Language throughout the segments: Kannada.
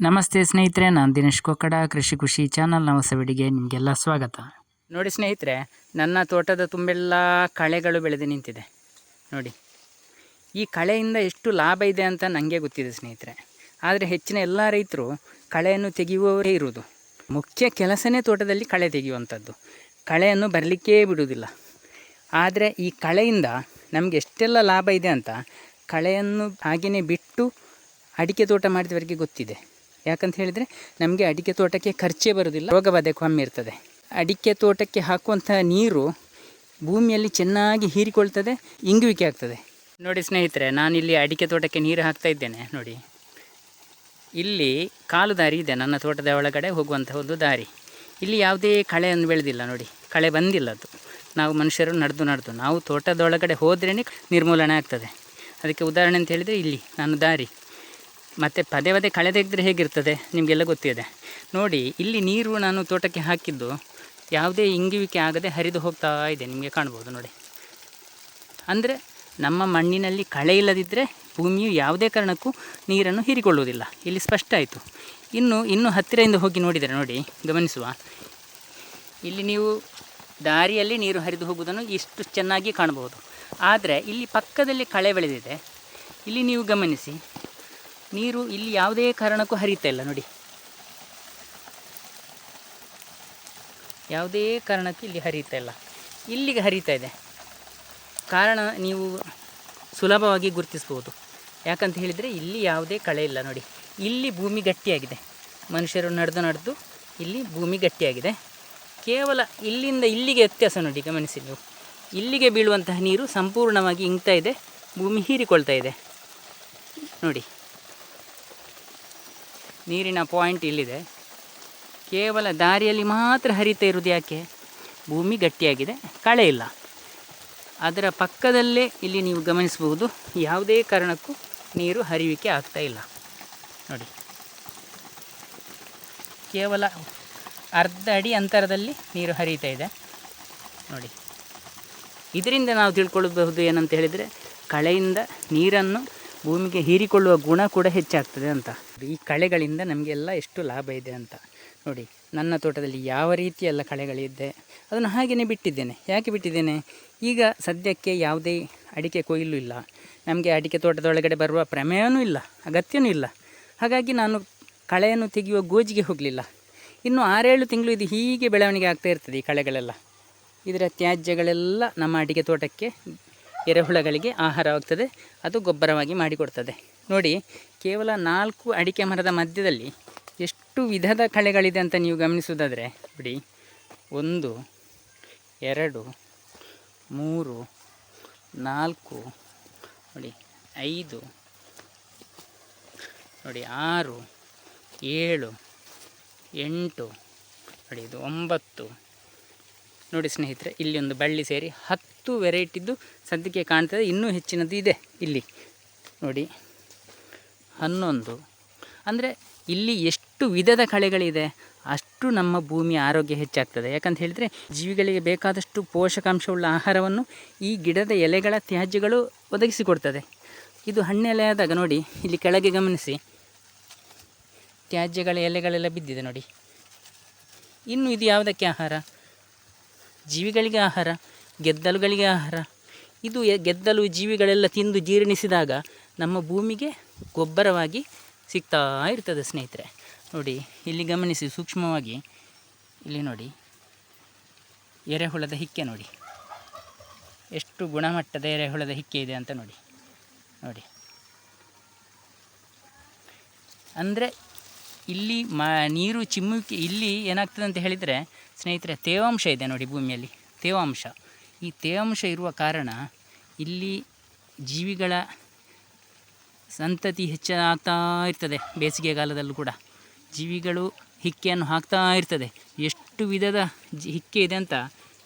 ನಮಸ್ತೆ ಸ್ನೇಹಿತರೆ, ನಾನು ದಿನೇಶ್ ಕೊಕ್ಕಡ, ಕೃಷಿ ಖುಷಿ ಚಾನಲ್ನ ಹೊಸವಿಡಿಗೆ ನಿಮಗೆಲ್ಲ ಸ್ವಾಗತ. ನೋಡಿ ಸ್ನೇಹಿತರೆ, ನನ್ನ ತೋಟದ ತುಂಬೆಲ್ಲ ಕಳೆಗಳು ಬೆಳೆದು ನಿಂತಿದೆ. ನೋಡಿ, ಈ ಕಳೆಯಿಂದ ಎಷ್ಟು ಲಾಭ ಇದೆ ಅಂತ ನನಗೆ ಗೊತ್ತಿದೆ ಸ್ನೇಹಿತರೆ. ಆದರೆ ಹೆಚ್ಚಿನ ಎಲ್ಲ ರೈತರು ಕಳೆಯನ್ನು ತೆಗೆಯುವವರೇ ಇರುವುದು. ಮುಖ್ಯ ಕೆಲಸನೇ ತೋಟದಲ್ಲಿ ಕಳೆ ತೆಗೆಯುವಂಥದ್ದು. ಕಳೆಯನ್ನು ಬರಲಿಕ್ಕೇ ಬಿಡುವುದಿಲ್ಲ. ಆದರೆ ಈ ಕಳೆಯಿಂದ ನಮಗೆ ಎಷ್ಟೆಲ್ಲ ಲಾಭ ಇದೆ ಅಂತ ಕಳೆಯನ್ನು ಹಾಗೆಯೇ ಬಿಟ್ಟು ಅಡಿಕೆ ತೋಟ ಮಾಡಿದವರಿಗೆ ಗೊತ್ತಿದೆ. ಯಾಕಂತ ಹೇಳಿದರೆ ನಮಗೆ ಅಡಿಕೆ ತೋಟಕ್ಕೆ ಖರ್ಚೇ ಬರೋದಿಲ್ಲ ರೋಗಬಾಧೆ ಕಮ್ಮಿ ಇರ್ತದೆ. ಅಡಿಕೆ ತೋಟಕ್ಕೆ ಹಾಕುವಂಥ ನೀರು ಭೂಮಿಯಲ್ಲಿ ಚೆನ್ನಾಗಿ ಹೀರಿಕೊಳ್ತದೆ, ಇಂಗುವಿಕೆ ಆಗ್ತದೆ. ನೋಡಿ ಸ್ನೇಹಿತರೆ, ನಾನಿಲ್ಲಿ ಅಡಿಕೆ ತೋಟಕ್ಕೆ ನೀರು ಹಾಕ್ತಾ ಇದ್ದೇನೆ, ನೋಡಿ. ಇಲ್ಲಿ ಕಾಲು ದಾರಿ ಇದೆ, ನನ್ನ ತೋಟದ ಒಳಗಡೆ ಹೋಗುವಂಥ ಒಂದು ದಾರಿ. ಇಲ್ಲಿ ಯಾವುದೇ ಕಳೆಯನ್ನು ಬೆಳೆದಿಲ್ಲ, ನೋಡಿ. ಕಳೆ ಬಂದಿಲ್ಲ ಅದು. ನಾವು ಮನುಷ್ಯರು ನಡೆದು ನಡೆದು, ನಾವು ತೋಟದೊಳಗಡೆ ಹೋದ್ರೇ ನಿರ್ಮೂಲನೆ ಆಗ್ತದೆ. ಅದಕ್ಕೆ ಉದಾಹರಣೆ ಅಂತ ಹೇಳಿದರೆ ಇಲ್ಲಿ, ನಾನು ದಾರಿ. ಮತ್ತು ಪದೇ ಪದೇ ಕಳೆ ತೆಗೆದ್ರೆ ಹೇಗಿರ್ತದೆ? ನಿಮಗೆಲ್ಲ ಗೊತ್ತಿದೆ. ನೋಡಿ, ಇಲ್ಲಿ ನೀರು ನಾನು ತೋಟಕ್ಕೆ ಹಾಕಿದ್ದು ಯಾವುದೇ ಇಂಗುವಿಕೆ ಆಗದೆ ಹರಿದು ಹೋಗ್ತಾ ಇದೆ. ನಿಮಗೆ ಕಾಣ್ಬೋದು ನೋಡಿ. ಅಂದರೆ ನಮ್ಮ ಮಣ್ಣಿನಲ್ಲಿ ಕಳೆ ಇಲ್ಲದಿದ್ದರೆ ಭೂಮಿಯು ಯಾವುದೇ ಕಾರಣಕ್ಕೂ ನೀರನ್ನು ಹೀರಿಕೊಳ್ಳುವುದಿಲ್ಲ. ಇಲ್ಲಿ ಸ್ಪಷ್ಟ ಆಯಿತು. ಇನ್ನು ಇನ್ನು ಹತ್ತಿರದಿಂದ ಹೋಗಿ ನೋಡಿದರೆ ನೋಡಿ, ಗಮನಿಸುವ. ಇಲ್ಲಿ ನೀವು ದಾರಿಯಲ್ಲಿ ನೀರು ಹರಿದು ಹೋಗುವುದನ್ನು ಇಷ್ಟು ಚೆನ್ನಾಗಿ ಕಾಣಬಹುದು. ಆದರೆ ಇಲ್ಲಿ ಪಕ್ಕದಲ್ಲಿ ಕಳೆ ಬೆಳೆದಿದೆ. ಇಲ್ಲಿ ನೀವು ಗಮನಿಸಿ. ನೀರು ಇಲ್ಲಿ ಯಾವುದೇ ಕಾರಣಕ್ಕೂ ಹರಿತಾ ಇಲ್ಲ, ನೋಡಿ. ಯಾವುದೇ ಕಾರಣಕ್ಕೂ ಇಲ್ಲಿ ಹರಿತಾ ಇಲ್ಲ. ಇಲ್ಲಿಗೆ ಹರಿತಾ ಇದೆ. ಕಾರಣ ನೀವು ಸುಲಭವಾಗಿ ಗುರುತಿಸ್ಬೋದು. ಯಾಕಂತ ಹೇಳಿದರೆ ಇಲ್ಲಿ ಯಾವುದೇ ಕಳೆ ಇಲ್ಲ, ನೋಡಿ. ಇಲ್ಲಿ ಭೂಮಿ ಗಟ್ಟಿಯಾಗಿದೆ. ಮನುಷ್ಯರು ನಡೆದು ನಡೆದು ಇಲ್ಲಿ ಭೂಮಿ ಗಟ್ಟಿಯಾಗಿದೆ. ಕೇವಲ ಇಲ್ಲಿಂದ ಇಲ್ಲಿಗೆ ವ್ಯತ್ಯಾಸ, ನೋಡಿ, ಗಮನಿಸಿ ನೀವು. ಇಲ್ಲಿಗೆ ಬೀಳುವಂತಹ ನೀರು ಸಂಪೂರ್ಣವಾಗಿ ಇಂಗ್ತಾ ಇದೆ, ಭೂಮಿ ಹೀರಿಕೊಳ್ತಾ ಇದೆ. ನೋಡಿ. ನೀರಿನ ಪಾಯಿಂಟ್ ಇಲ್ಲಿದೆ. ಕೇವಲ ದಾರಿಯಲ್ಲಿ ಮಾತ್ರ ಹರಿತಾ ಇರುವುದು ಯಾಕೆ? ಭೂಮಿ ಗಟ್ಟಿಯಾಗಿದೆ, ಕಳೆ ಇಲ್ಲ. ಅದರ ಪಕ್ಕದಲ್ಲೇ ಇಲ್ಲಿ ನೀವು ಗಮನಿಸಬಹುದು, ಯಾವುದೇ ಕಾರಣಕ್ಕೂ ನೀರು ಹರಿವಿಕೆ ಆಗ್ತಾ ಇಲ್ಲ. ನೋಡಿ. ಕೇವಲ ಅರ್ಧ ಅಡಿ ಅಂತರದಲ್ಲಿ ನೀರು ಹರಿತಾ ಇದೆ. ನೋಡಿ. ಇದರಿಂದ ನಾವು ತಿಳ್ಕೊಳ್ಳಬಹುದು ಏನಂತ ಹೇಳಿದರೆ, ಕಳೆಯಿಂದ ನೀರನ್ನು ಭೂಮಿಗೆ ಹೀರಿಕೊಳ್ಳುವ ಗುಣ ಕೂಡ ಹೆಚ್ಚಾಗ್ತದೆ ಅಂತ. ಈ ಕಳೆಗಳಿಂದ ನಮಗೆಲ್ಲ ಎಷ್ಟು ಲಾಭ ಇದೆ ಅಂತ. ನೋಡಿ, ನನ್ನ ತೋಟದಲ್ಲಿ ಯಾವ ರೀತಿಯೆಲ್ಲ ಕಳೆಗಳಿದೆ, ಅದನ್ನು ಹಾಗೆಯೇ ಬಿಟ್ಟಿದ್ದೇನೆ. ಯಾಕೆ ಬಿಟ್ಟಿದ್ದೇನೆ? ಈಗ ಸದ್ಯಕ್ಕೆ ಯಾವುದೇ ಅಡಿಕೆ ಕೊಯ್ಲು ಇಲ್ಲ. ನಮಗೆ ಅಡಿಕೆ ತೋಟದೊಳಗಡೆ ಬರುವ ಪ್ರಮೇಯವೂ ಇಲ್ಲ, ಅಗತ್ಯವೂ ಇಲ್ಲ. ಹಾಗಾಗಿ ನಾನು ಕಳೆಯನ್ನು ತೆಗೆಯುವ ಗೋಜಿಗೆ ಹೋಗಲಿಲ್ಲ. ಇನ್ನು ಆರೇಳು ತಿಂಗಳು ಇದು ಹೀಗೆ ಬೆಳವಣಿಗೆ ಆಗ್ತಾ ಇರ್ತದೆ ಈ ಕಳೆಗಳೆಲ್ಲ. ಇದರ ತ್ಯಾಜ್ಯಗಳೆಲ್ಲ ನಮ್ಮ ಅಡಿಕೆ ತೋಟಕ್ಕೆ ಎರೆಹುಳಗಳಿಗೆ ಆಹಾರವಾಗ್ತದೆ. ಅದು ಗೊಬ್ಬರವಾಗಿ ಮಾಡಿಕೊಡ್ತದೆ. ನೋಡಿ, ಕೇವಲ ನಾಲ್ಕು ಅಡಿಕೆ ಮರದ ಮಧ್ಯದಲ್ಲಿ ಎಷ್ಟು ವಿಧದ ಕಳೆಗಳಿದೆ ಅಂತ ನೀವು ಗಮನಿಸುವುದಾದರೆ, ಬಿಡಿ, ಒಂದು, ಎರಡು, ಮೂರು, ನಾಲ್ಕು, ನೋಡಿ, ಐದು, ನೋಡಿ, ಆರು, ಏಳು, ಎಂಟು, ನೋಡಿ, ಇದು ಒಂಬತ್ತು. ನೋಡಿ ಸ್ನೇಹಿತರೆ, ಇಲ್ಲಿ ಒಂದು ಬಳ್ಳಿ ಸೇರಿ ಹತ್ತು ವೆರೈಟಿದ್ದು ಸದ್ಯಕ್ಕೆ ಕಾಣ್ತದೆ. ಇನ್ನೂ ಹೆಚ್ಚಿನದು ಇದೆ ಇಲ್ಲಿ. ನೋಡಿ. ಹನ್ನೊಂದು. ಅಂದರೆ ಇಲ್ಲಿ ಎಷ್ಟು ವಿಧದ ಕಳೆಗಳಿದೆ. ಅಷ್ಟು ನಮ್ಮ ಭೂಮಿಯ ಆರೋಗ್ಯ ಹೆಚ್ಚಾಗ್ತದೆ. ಯಾಕಂತ ಹೇಳಿದರೆ ಜೀವಿಗಳಿಗೆ ಬೇಕಾದಷ್ಟು ಪೋಷಕಾಂಶವುಳ್ಳ ಆಹಾರವನ್ನು ಈ ಗಿಡದ ಎಲೆಗಳ ತ್ಯಾಜ್ಯಗಳು ಒದಗಿಸಿಕೊಡ್ತದೆ. ಇದು ಹಣ್ಣೆಲೆ ಆದಾಗ ನೋಡಿ, ಇಲ್ಲಿ ಕೆಳಗೆ ಗಮನಿಸಿ. ತ್ಯಾಜ್ಯಗಳ ಎಲೆಗಳೆಲ್ಲ ಬಿದ್ದಿದೆ ನೋಡಿ. ಇನ್ನು ಇದು ಯಾವುದಕ್ಕೆ ಆಹಾರ? ಜೀವಿಗಳಿಗೆ ಆಹಾರ. ಗೆದ್ದಲುಗಳಿಗೆ ಆಹಾರ. ಇದು ಗೆದ್ದಲು ಜೀವಿಗಳೆಲ್ಲ ತಿಂದು ಜೀರ್ಣಿಸಿದಾಗ ನಮ್ಮ ಭೂಮಿಗೆ ಗೊಬ್ಬರವಾಗಿ ಸಿಗ್ತಾ ಇರ್ತದೆ ಸ್ನೇಹಿತರೆ. ನೋಡಿ, ಇಲ್ಲಿ ಗಮನಿಸಿ ಸೂಕ್ಷ್ಮವಾಗಿ. ಇಲ್ಲಿ ನೋಡಿ. ಎರೆಹುಳದ ಹಿಕ್ಕೆ ನೋಡಿ. ಎಷ್ಟು ಗುಣಮಟ್ಟದ ಎರೆಹುಳದ ಹಿಕ್ಕೆ ಇದೆ ಅಂತ ನೋಡಿ. ನೋಡಿ. ಅಂದರೆ, ಇಲ್ಲಿ ಮ, ನೀರು ಚಿಮ್ಮುವಿಕೆ ಇಲ್ಲಿ ಏನಾಗ್ತದೆ ಅಂತ ಹೇಳಿದರೆ, ಸ್ನೇಹಿತರೆ, ತೇವಾಂಶ ಇದೆ ನೋಡಿ ಭೂಮಿಯಲ್ಲಿ. ತೇವಾಂಶ. ಈ ತೇವಾಂಶ ಇರುವ ಕಾರಣ ಇಲ್ಲಿ ಜೀವಿಗಳ ಸಂತತಿ ಹೆಚ್ಚಾಗ್ತಾ ಇರ್ತದೆ ಬೇಸಿಗೆಗಾಲದಲ್ಲೂ ಕೂಡ. ಜೀವಿಗಳು ಹಿಕ್ಕೆಯನ್ನು ಹಾಕ್ತಾ ಇರ್ತದೆ. ಎಷ್ಟು ವಿಧದ ಹಿಕ್ಕೆ ಇದೆ ಅಂತ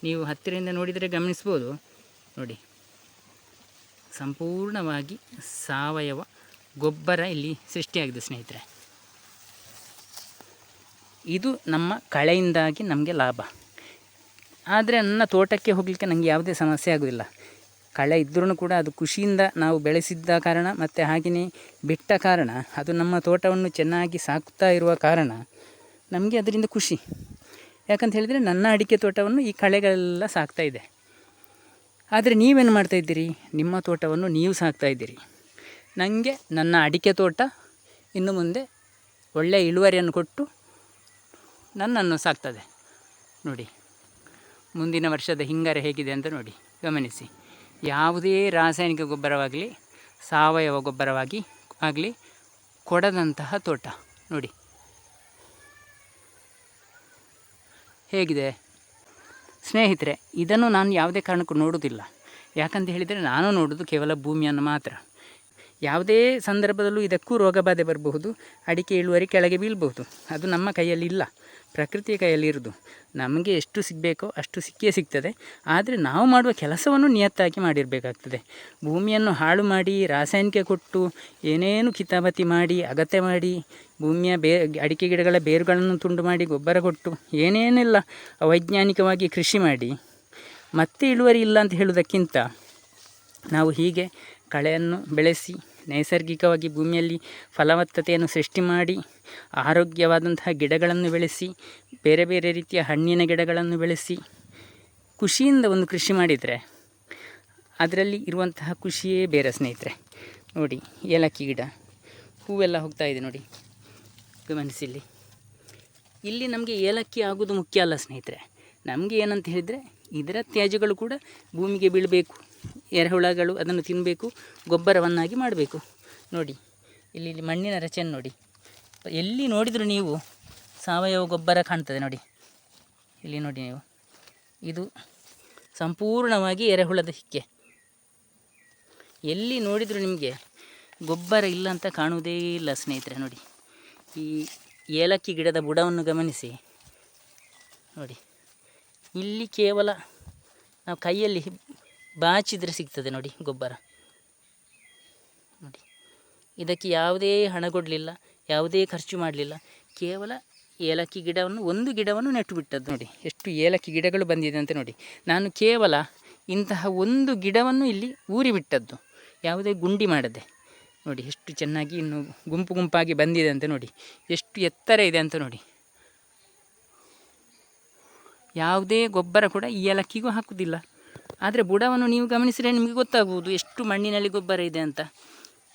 ನೀವು ಹತ್ತಿರದಿಂದ ನೋಡಿದರೆ ಗಮನಿಸ್ಬೋದು. ನೋಡಿ. ಸಂಪೂರ್ಣವಾಗಿ ಸಾವಯವ ಗೊಬ್ಬರ ಇಲ್ಲಿ ಸೃಷ್ಟಿಯಾಗಿದೆ ಸ್ನೇಹಿತರೆ. ಇದು ನಮ್ಮ ಕಳೆಯಿಂದಾಗಿ ನಮಗೆ ಲಾಭ. ಆದರೆ ನನ್ನ ತೋಟಕ್ಕೆ ಹೋಗಲಿಕ್ಕೆ ನನಗೆ ಯಾವುದೇ ಸಮಸ್ಯೆ ಆಗೋದಿಲ್ಲ. ಕಳೆ ಇದ್ರೂ ಕೂಡ ಅದು ಖುಷಿಯಿಂದ ನಾವು ಬೆಳೆಸಿದ್ದ ಕಾರಣ ಮತ್ತು ಹಾಗೆಯೇ ಬಿಟ್ಟ ಕಾರಣ, ಅದು ನಮ್ಮ ತೋಟವನ್ನು ಚೆನ್ನಾಗಿ ಸಾಕ್ತಾ ಇರುವ ಕಾರಣ ನಮಗೆ ಅದರಿಂದ ಖುಷಿ. ಯಾಕಂತ ಹೇಳಿದರೆ ನನ್ನ ಅಡಿಕೆ ತೋಟವನ್ನು ಈ ಕಳೆಗಳೆಲ್ಲ ಸಾಕ್ತಾ ಇದೆ. ಆದರೆ ನೀವೇನು ಮಾಡ್ತಾಯಿದ್ದೀರಿ ನಿಮ್ಮ ತೋಟವನ್ನು ನೀವು ಸಾಕ್ತಾ ಇದ್ದೀರಿ. ನನಗೆ ನನ್ನ ಅಡಿಕೆ ತೋಟ ಇನ್ನು ಮುಂದೆ ಒಳ್ಳೆಯ ಇಳುವರಿಯನ್ನು ಕೊಟ್ಟು ನನ್ನನ್ನು ಸಾಕ್ತದೆ. ನೋಡಿ. ಮುಂದಿನ ವರ್ಷದ ಹಿಂಗಾರ ಹೇಗಿದೆ ಅಂತ ನೋಡಿ, ಗಮನಿಸಿ. ಯಾವುದೇ ರಾಸಾಯನಿಕ ಗೊಬ್ಬರವಾಗಲಿ, ಸಾವಯವ ಗೊಬ್ಬರವಾಗಿ ಆಗಲಿ, ಕೊಡದಂತಹ ತೋಟ ನೋಡಿ. ಹೇಗಿದೆ? ಸ್ನೇಹಿತರೆ, ಇದನ್ನು ನಾನು ಯಾವುದೇ ಕಾರಣಕ್ಕೂ ನೋಡುವುದಿಲ್ಲ. ಯಾಕಂತ ಹೇಳಿದರೆ, ನಾನು ನೋಡೋದು ಕೇವಲ ಭೂಮಿಯನ್ನು ಮಾತ್ರ. ಯಾವುದೇ ಸಂದರ್ಭದಲ್ಲೂ ಇದಕ್ಕೂ ರೋಗ ಬಾಧೆ ಬರಬಹುದು. ಅಡಿಕೆ ಇಳುವರಿ ಕೆಳಗೆ ಬೀಳಬಹುದು. ಅದು ನಮ್ಮ ಕೈಯಲ್ಲಿ ಇಲ್ಲ. ಪ್ರಕೃತಿಯ ಕೈಯಲ್ಲಿ ಇರೋದು ನಮಗೆ ಎಷ್ಟು ಸಿಗಬೇಕೋ ಅಷ್ಟು ಸಿಕ್ಕೇ ಸಿಗ್ತದೆ. ಆದರೆ ನಾವು ಮಾಡುವ ಕೆಲಸವನ್ನು ನಿಯತ್ತಾಗಿ ಮಾಡಿರಬೇಕಾಗ್ತದೆ. ಭೂಮಿಯನ್ನು ಹಾಳು ಮಾಡಿ, ರಾಸಾಯನಿಕ ಕೊಟ್ಟು, ಏನೇನು ಕಿತಾಬತಿ ಮಾಡಿ, ಅಗತ್ಯ ಮಾಡಿ, ಭೂಮಿಯ ಬೇ, ಅಡಿಕೆ ಗಿಡಗಳ ಬೇರುಗಳನ್ನು ತುಂಡು ಮಾಡಿ, ಗೊಬ್ಬರ ಕೊಟ್ಟು, ಏನೇನೆಲ್ಲ, ಅವೈಜ್ಞಾನಿಕವಾಗಿ ಕೃಷಿ ಮಾಡಿ, ಮತ್ತೆ ಇಳುವರಿ ಇಲ್ಲ ಅಂತ ಹೇಳುವುದಕ್ಕಿಂತ ನಾವು ಹೀಗೆ ಕಳೆಯನ್ನು ಬೆಳೆಸಿ ನೈಸರ್ಗಿಕವಾಗಿ ಭೂಮಿಯಲ್ಲಿ ಫಲವತ್ತತೆಯನ್ನು ಸೃಷ್ಟಿ ಮಾಡಿ, ಆರೋಗ್ಯವಾದಂತಹ ಗಿಡಗಳನ್ನು ಬೆಳೆಸಿ, ಬೇರೆ ಬೇರೆ ರೀತಿಯ ಹಣ್ಣಿನ ಗಿಡಗಳನ್ನು ಬೆಳೆಸಿ ಖುಷಿಯಿಂದ ಒಂದು ಕೃಷಿ ಮಾಡಿದರೆ ಅದರಲ್ಲಿ ಇರುವಂತಹ ಖುಷಿಯೇ ಬೇರೆ ಸ್ನೇಹಿತರೆ. ನೋಡಿ, ಏಲಕ್ಕಿ ಗಿಡ, ಹೂವೆಲ್ಲ ಹೋಗ್ತಾ ಇದೆ ನೋಡಿ, ಗಮನಿಸಿಲ್ಲಿ. ಇಲ್ಲಿ ನಮಗೆ ಏಲಕ್ಕಿ ಆಗೋದು ಮುಖ್ಯ ಅಲ್ಲ ಸ್ನೇಹಿತರೆ. ನಮಗೆ ಏನಂತ ಹೇಳಿದರೆ, ಇದರ ತ್ಯಾಜ್ಯಗಳು ಕೂಡ ಭೂಮಿಗೆ ಬೀಳಬೇಕು. ಎರೆಹುಳಗಳು ಅದನ್ನು ತಿನ್ನಬೇಕು ಗೊಬ್ಬರವನ್ನಾಗಿ ಮಾಡಬೇಕು. ನೋಡಿ, ಇಲ್ಲಿ ಇಲ್ಲಿ ಮಣ್ಣಿನ ರಚನೆ ನೋಡಿ. ಎಲ್ಲಿ ನೋಡಿದರೂ ನೀವು ಸಾವಯವ ಗೊಬ್ಬರ ಕಾಣ್ತದೆ ನೋಡಿ. ಇಲ್ಲಿ ನೋಡಿ ನೀವು. ಇದು ಸಂಪೂರ್ಣವಾಗಿ ಎರೆಹುಳದ ಹಿಕ್ಕೆ. ಎಲ್ಲಿ ನೋಡಿದರೂ ನಿಮಗೆ ಗೊಬ್ಬರ ಇಲ್ಲ ಅಂತ ಕಾಣುವುದೇ ಇಲ್ಲ ಸ್ನೇಹಿತರೆ, ನೋಡಿ. ಈ ಏಲಕ್ಕಿ ಗಿಡದ ಬುಡವನ್ನು ಗಮನಿಸಿ. ನೋಡಿ, ಇಲ್ಲಿ ಕೇವಲ ನಾವು ಕೈಯಲ್ಲಿ ಬಾಚಿದರೆ ಸಿಗ್ತದೆ ನೋಡಿ ಗೊಬ್ಬರ. ನೋಡಿ. ಇದಕ್ಕೆ ಯಾವುದೇ ಹಣ ಕೊಡಲಿಲ್ಲ, ಯಾವುದೇ ಖರ್ಚು ಮಾಡಲಿಲ್ಲ. ಕೇವಲ ಏಲಕ್ಕಿ ಗಿಡವನ್ನು, ಒಂದು ಗಿಡವನ್ನು ನೆಟ್ಟು ಬಿಟ್ಟದ್ದು ನೋಡಿ. ಎಷ್ಟು ಏಲಕ್ಕಿ ಗಿಡಗಳು ಬಂದಿದೆ ಅಂತ ನೋಡಿ. ನಾನು ಕೇವಲ ಇಂತಹ ಒಂದು ಗಿಡವನ್ನು ಇಲ್ಲಿ ಊರಿ ಬಿಟ್ಟದ್ದು, ಯಾವುದೇ ಗುಂಡಿ ಮಾಡದೆ. ನೋಡಿ, ಎಷ್ಟು ಚೆನ್ನಾಗಿ ಇನ್ನು ಗುಂಪು ಗುಂಪಾಗಿ ಬಂದಿದೆ ಅಂತ ನೋಡಿ. ಎಷ್ಟು ಎತ್ತರ ಇದೆ ಅಂತ ನೋಡಿ. ಯಾವುದೇ ಗೊಬ್ಬರ ಕೂಡ ಈ ಏಲಕ್ಕಿಗೂ ಹಾಕುವುದಿಲ್ಲ. ಆದರೆ ಬುಡವನ್ನು ನೀವು ಗಮನಿಸಿದರೆ ನಿಮಗೆ ಗೊತ್ತಾಗುವುದು ಎಷ್ಟು ಮಣ್ಣಿನಲ್ಲಿ ಗೊಬ್ಬರ ಇದೆ ಅಂತ.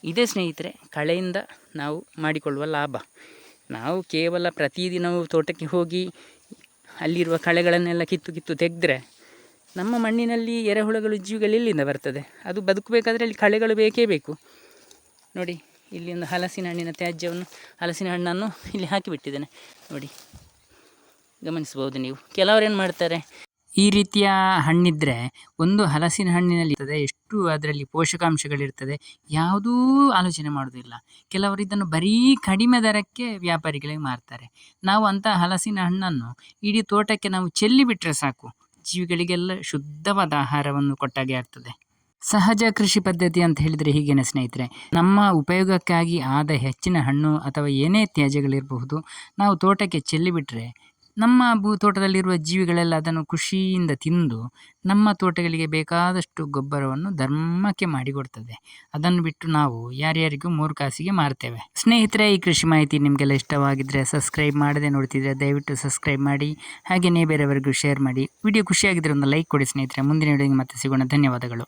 ಇದೇ ಸ್ನೇಹಿತರೆ, ಕಳೆಯಿಂದ ನಾವು ಮಾಡಿಕೊಳ್ಳುವ ಲಾಭ. ನಾವು ಕೇವಲ ಪ್ರತಿದಿನವೂ ತೋಟಕ್ಕೆ ಹೋಗಿ ಅಲ್ಲಿರುವ ಕಳೆಗಳನ್ನೆಲ್ಲ ಕಿತ್ತು ಕಿತ್ತು ತೆಗೆದ್ರೆ ನಮ್ಮ ಮಣ್ಣಿನಲ್ಲಿ ಎರೆಹುಳಗಳು ಜೀವಿಗಳು ಇಲ್ಲಿಂದ ಬರ್ತದೆ? ಅದು ಬದುಕಬೇಕಾದ್ರೆ ಅಲ್ಲಿ ಕಳೆಗಳು ಬೇಕೇ ಬೇಕು. ನೋಡಿ, ಇಲ್ಲಿ ಒಂದು ಹಲಸಿನ ಹಣ್ಣಿನ ತ್ಯಾಜ್ಯವನ್ನು, ಹಲಸಿನ ಹಣ್ಣನ್ನು ಇಲ್ಲಿ ಹಾಕಿಬಿಟ್ಟಿದ್ದೇನೆ. ನೋಡಿ ಗಮನಿಸ್ಬೋದು ನೀವು. ಕೆಲವರು ಏನು ಮಾಡ್ತಾರೆ? ಈ ರೀತಿಯ ಹಣ್ಣಿದ್ರೆ ಒಂದು ಹಲಸಿನ ಹಣ್ಣಿನಲ್ಲಿ ಇರ್ತದೆ ಎಷ್ಟು ಅದರಲ್ಲಿ ಪೋಷಕಾಂಶಗಳಿರ್ತದೆ, ಯಾವುದೂ ಆಲೋಚನೆ ಮಾಡೋದಿಲ್ಲ. ಕೆಲವರು ಇದನ್ನು ಬರೀ ಕಡಿಮೆ ದರಕ್ಕೆ ವ್ಯಾಪಾರಿಗಳಿಗೆ ಮಾರ್ತಾರೆ. ನಾವು ಅಂಥ ಹಲಸಿನ ಹಣ್ಣನ್ನು ಇಡೀ ತೋಟಕ್ಕೆ ನಾವು ಚೆಲ್ಲಿ ಬಿಟ್ಟರೆ ಸಾಕು. ಜೀವಿಗಳಿಗೆಲ್ಲ ಶುದ್ಧವಾದ ಆಹಾರವನ್ನು ಕೊಟ್ಟಾಗೆ ಆಗ್ತದೆ. ಸಹಜ ಕೃಷಿ ಪದ್ಧತಿ ಅಂತ ಹೇಳಿದರೆ ಹೀಗೇನೆ ಸ್ನೇಹಿತರೆ, ನಮ್ಮ ಉಪಯೋಗಕ್ಕಾಗಿ ಆದ ಹೆಚ್ಚಿನ ಹಣ್ಣು ಅಥವಾ ಏನೇ ತ್ಯಾಜ್ಯಗಳಿರಬಹುದು, ನಾವು ತೋಟಕ್ಕೆ ಚೆಲ್ಲಿಬಿಟ್ರೆ ನಮ್ಮ ಭೂ ತೋಟದಲ್ಲಿರುವ ಜೀವಿಗಳೆಲ್ಲ ಅದನ್ನು ಖುಷಿಯಿಂದ ತಿಂದು ನಮ್ಮ ತೋಟಗಳಿಗೆ ಬೇಕಾದಷ್ಟು ಗೊಬ್ಬರವನ್ನು ಧರ್ಮಕ್ಕೆ ಮಾಡಿಕೊಡ್ತದೆ. ಅದನ್ನು ಬಿಟ್ಟು ನಾವು ಯಾರ್ಯಾರಿಗೂ ಮೂರು ಕಾಸಿಗೆ ಮಾರ್ತೇವೆ. ಸ್ನೇಹಿತರೆ, ಈ ಕೃಷಿ ಮಾಹಿತಿ ನಿಮಗೆಲ್ಲ ಇಷ್ಟವಾಗಿದ್ದರೆ ಸಬ್ಸ್ಕ್ರೈಬ್ ಮಾಡದೆ ನೋಡ್ತಿದ್ರೆ ದಯವಿಟ್ಟು ಸಬ್ಸ್ಕ್ರೈಬ್ ಮಾಡಿ, ಹಾಗೆಯೇ ಬೇರೆಯವರಿಗೂ ಶೇರ್ ಮಾಡಿ. ವಿಡಿಯೋ ಖುಷಿಯಾಗಿದ್ದರೆ ಒಂದು ಲೈಕ್ ಕೊಡಿ ಸ್ನೇಹಿತರೆ. ಮುಂದಿನ ವಿಡಿಯೋಗೆ ಮತ್ತೆ ಸಿಗೋಣ. ಧನ್ಯವಾದಗಳು.